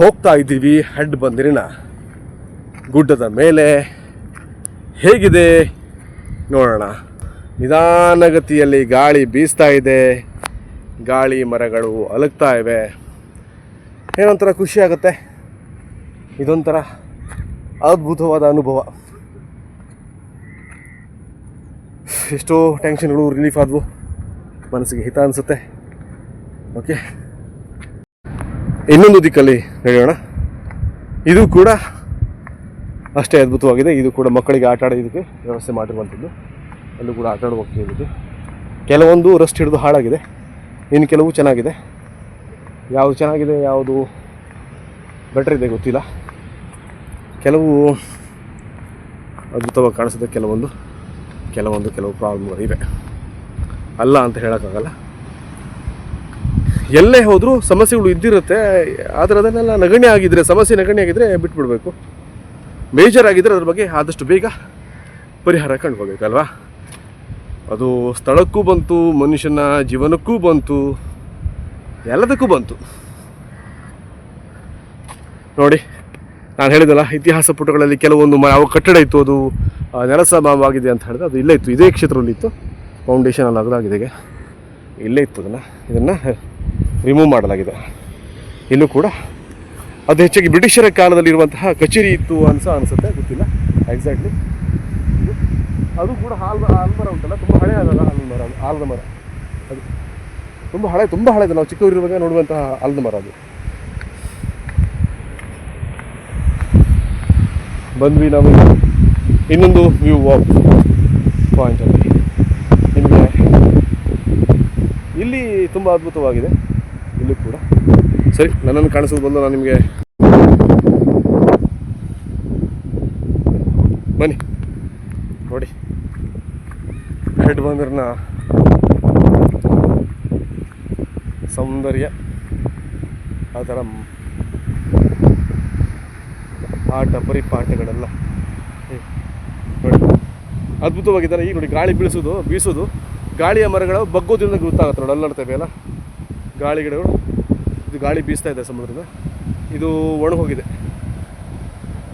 ಹೋಗ್ತಾ ಇದ್ದೀವಿ ಹೆಡ್ ಬಂದಿರಿನ ಗುಡ್ಡದ ಮೇಲೆ. ಹೇಗಿದೆ? ನೋಡೋಣ. ನಿಧಾನಗತಿಯಲ್ಲಿ ಗಾಳಿ ಬೀಸ್ತಾ ಇದೆ. ಗಾಳಿ ಮರಗಳು ಅಲಗ್ತಾ ಇವೆ. ಏನೊಂಥರ ಖುಷಿ ಆಗುತ್ತೆ? ಇದೊಂಥರ ಅದ್ಭುತವಾದ ಅನುಭವ. ಎಷ್ಟೋ ಟೆನ್ಷನ್ಗಳು ರಿಲೀಫ್ ಆದವು. ಮನಸ್ಸಿಗೆ ಹಿತ ಅನಿಸುತ್ತೆ. ಓಕೆ ಇನ್ನೊಂದು ದಿಕ್ಕಲ್ಲಿ ನಡೆಯೋಣ. ಇದು ಕೂಡ ಅಷ್ಟೇ ಅದ್ಭುತವಾಗಿದೆ. ಇದು ಕೂಡ ಮಕ್ಕಳಿಗೆ ಆಟ ಆಡೋದಕ್ಕೆ ವ್ಯವಸ್ಥೆ ಮಾಡಿರುವಂಥದ್ದು. ಅಲ್ಲೂ ಕೂಡ ಆಟ ಆಡುವ ಕೆಲವೊಂದು ರಸ್ಟ್ ಹಿಡಿದು ಹಾಳಾಗಿದೆ. ಇನ್ನು ಕೆಲವು ಚೆನ್ನಾಗಿದೆ. ಯಾವುದು ಚೆನ್ನಾಗಿದೆ, ಯಾವುದು ಬೆಟರ್ ಇದೆ ಗೊತ್ತಿಲ್ಲ. ಕೆಲವು ಅದ್ಭುತವಾಗಿ ಕಾಣಿಸುತ್ತೆ, ಕೆಲವೊಂದು ಕೆಲವೊಂದು, ಕೆಲವು ಪ್ರಾಬ್ಲಮ್ಗಳು ಇವೆ. ಅಲ್ಲ ಅಂತ ಹೇಳೋಕ್ಕಾಗಲ್ಲ. ಎಲ್ಲೇ ಹೋದರೂ ಸಮಸ್ಯೆಗಳು ಇದ್ದಿರುತ್ತೆ, ಆದರೆ ಅದನ್ನೆಲ್ಲ ನಗಣ್ಯ ಆಗಿದ್ದರೆ ಸಮಸ್ಯೆ ನಗಣ್ಯ ಆಗಿದ್ದರೆ ಬಿಟ್ಬಿಡ್ಬೇಕು. ಮೇಜರ್ ಆಗಿದ್ದರೆ ಅದ್ರ ಬಗ್ಗೆ ಆದಷ್ಟು ಬೇಗ ಪರಿಹಾರ ಕಂಡುಕೋಬೇಕಲ್ವಾ ಅದು ಸ್ಥಳಕ್ಕೂ ಬಂತು, ಮನುಷ್ಯನ ಜೀವನಕ್ಕೂ ಬಂತು, ಎಲ್ಲದಕ್ಕೂ ಬಂತು. ನೋಡಿ, ನಾನು ಹೇಳಿದಲ್ಲ ಇತಿಹಾಸ ಪುಟಗಳಲ್ಲಿ ಕೆಲವೊಂದು ಯಾವ ಕಟ್ಟಡ ಇತ್ತು, ಅದು ನೆಲಸಭಾವಾಗಿದೆ ಅಂತ ಹೇಳಿದ್ರೆ ಅದು ಇಲ್ಲೇ ಇತ್ತು. ಇದೇ ಕ್ಷೇತ್ರದಲ್ಲಿ ಇತ್ತು. ಫೌಂಡೇಶನ್ ಅಲ್ಲಿ ಅದಾಗಿದೆ ಇಲ್ಲೇ ಇತ್ತು ಅದನ್ನು. ಇದನ್ನು ರಿಮೂವ್ ಮಾಡಲಾಗಿದೆ. ಇಲ್ಲೂ ಕೂಡ ಅದು ಹೆಚ್ಚಾಗಿ ಬ್ರಿಟಿಷರ ಕಾಲದಲ್ಲಿ ಇರುವಂತಹ ಕಚೇರಿ ಇತ್ತು ಅನ್ಸ ಅನಿಸುತ್ತೆ, ಗೊತ್ತಿಲ್ಲ. ಎಕ್ಸಾಕ್ಟ್ಲಿ ಅದು ಕೂಡ ಹಾಲ್ ಮರ ಉಂಟಲ್ಲ, ತುಂಬ ಹಳೆ ಆದ ಮರ ಅದು ಮರ. ಅದು ತುಂಬ ಹಳೆ, ತುಂಬ ಹಳೆದು. ನಾವು ಚಿಕ್ಕವರಿರುವಾಗ ನೋಡುವಂತಹ ಆಲದ ಮರ ಅದು. ಬಂದ್ವಿ ನಾವು ಇನ್ನೊಂದು ವ್ಯೂ ವಾಕ್ ಪಾಯಿಂಟಲ್ಲಿ ನಿಮಗೆ ಇಲ್ಲಿ ತುಂಬ ಅದ್ಭುತವಾಗಿದೆ. ಇಲ್ಲೂ ಕೂಡ. ಸರಿ, ನನ್ನನ್ನು ಕಾಣಿಸೋದು ಬಂದು ನಾನು ನಿಮಗೆ ಬನ್ನಿ. ನೋಡಿ. ಹೆಡ್ ಬಂದ್ರನ್ನ ಸೌಂದರ್ಯ. ಆ ಥರ ಆಟ ಪರಿಪಾಠಗಳೆಲ್ಲ. ನೋಡಿ. ಅದ್ಭುತವಾಗಿದ್ದಾರೆ ಈಗ ನೋಡಿ, ಗಾಳಿ ಬೀಳಿಸೋದು, ಬೀಸೋದು. ಗಾಳಿಯ ಮರಗಳು ಬಗ್ಗೋದ್ರಿಂದ ಗೊತ್ತಾಗುತ್ತೆ ನೋಡಿ ಅಲ್ಲಾಡ್ತೇವೆ ಅಲ್ಲ ಗಾಳಿ ಗಿಡಗಳು. ಇದು ಗಾಳಿ ಬೀಸ್ತಾ ಇದೆ ಸಮುದ್ರದ ಇದು ಒಣ ಹೋಗಿದೆ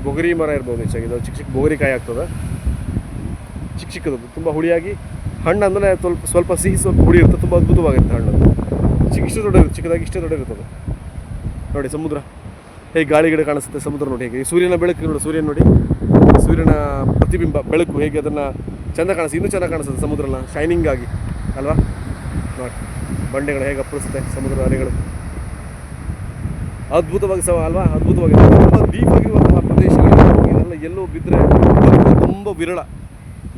ಬೊಗರಿ ಮರ ಇರ್ಬೋದು ಹೆಚ್ಚಾಗಿ. ಇದು ಚಿಕ್ಕ ಚಿಕ್ಕ ಬೊಗರಿಕಾಯಿ ಆಗ್ತದೆ. ಚಿಕ್ಕ ಚಿಕ್ಕದು. ತುಂಬ ಹುಳಿಯಾಗಿ ಹಣ್ಣು ಅಂದರೆ ಸ್ವಲ್ಪ ಸ್ವಲ್ಪ ಸಿಹಿ, ಸ್ವಲ್ಪ ಹುಳಿ ಇರುತ್ತೆ. ತುಂಬ ಅದ್ಭುತವಾಗಿರುತ್ತೆ ಹಣ್ಣು. ಚಿಕ್ಕ, ಇಷ್ಟು ದೊಡ್ಡ ಚಿಕ್ಕದಾಗಿ ಇಷ್ಟೇ ದೊಡ್ಡ ಇರ್ತದೆ ನೋಡಿ, ಸಮುದ್ರ. ಹೇಗೆ ಗಾಳಿ ಗಿಡ ಕಾಣಿಸುತ್ತೆ ಸಮುದ್ರ ನೋಡಿ ಹೇಗೆ. ಸೂರ್ಯನ ಬೆಳಕು ನೋಡಿ, ಸೂರ್ಯನ ನೋಡಿ. ಸೂರ್ಯನ ಪ್ರತಿಬಿಂಬ, ಬೆಳಕು ಹೇಗೆ ಅದನ್ನು ಚೆಂದ ಕಾಣಿಸುತ್ತೆ. ಇನ್ನೂ ಚೆನ್ನಾಗಿ ಕಾಣಿಸುತ್ತೆ ಸಮುದ್ರನ ಶೈನಿಂಗ್ ಆಗಿ. ಅಲ್ವಾ? ನೋಡಿ, ಬಂಡೆಗಳು ಹೇಗೆ ಅಪ್ಪಳಿಸುತ್ತೆ ಸಮುದ್ರದ ಅಲೆಗಳು. ಅದ್ಭುತವಾಗಿ ಸಹ, ಅಲ್ವಾ? ಅದ್ಭುತವಾಗಿ. ತುಂಬ ಆಗಿರುವಂತಹ ಪ್ರದೇಶಗಳು. ಎಲ್ಲೋ ಬಿದ್ದರೆ ತುಂಬ ವಿರಳ.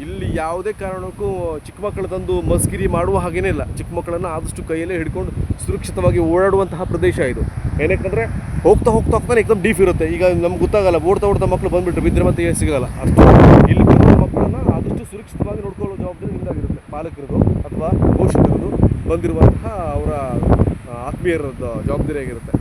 ಇಲ್ಲಿ ಯಾವುದೇ ಕಾರಣಕ್ಕೂ ಚಿಕ್ಕ ಮಕ್ಕಳು ತಂದು ಮಸ್ಗಿರಿ ಮಾಡುವ ಹಾಗೇನೇ ಇಲ್ಲ. ಚಿಕ್ಕ ಮಕ್ಕಳನ್ನು ಆದಷ್ಟು ಕೈಯಲ್ಲೇ ಹಿಡ್ಕೊಂಡು ಸುರಕ್ಷಿತವಾಗಿ ಓಡಾಡುವಂತಹ ಪ್ರದೇಶ ಇದು. ಏನಕ್ಕಂದರೆ ಹೋಗ್ತಾ ಹೋಗ್ತಾ ಹೋಗ್ತಾನೆ ಏಕದಮ್ ಡೀಫ್ ಇರುತ್ತೆ. ಈಗ ನಮ್ಗೆ ಗೊತ್ತಾಗಲ್ಲ, ಓಡ್ತಾ ಓಡ್ತಾ ಮಕ್ಕಳು ಬಂದುಬಿಟ್ರೆ ಬಿದ್ದರೆ ಮತ್ತೆ ಸಿಗಲ್ಲ? ಅಷ್ಟು. ಇಲ್ಲಿ ಬರುವ ಮಕ್ಕಳನ್ನು ಆದಷ್ಟು ಸುರಕ್ಷಿತವಾಗಿ ನೋಡ್ಕೊಳ್ಳೋ ಜವಾಬ್ದಾರಿ ನಿಮ್ದಾಗಿರುತ್ತೆ ಪಾಲಕರದು ಅಥವಾ ಪೋಷಕರದು ಬಂದಿರುವಂತಹ ಅವರ ಆತ್ಮೀಯರದ್ದು ಜವಾಬ್ದಾರಿ ಆಗಿರುತ್ತೆ.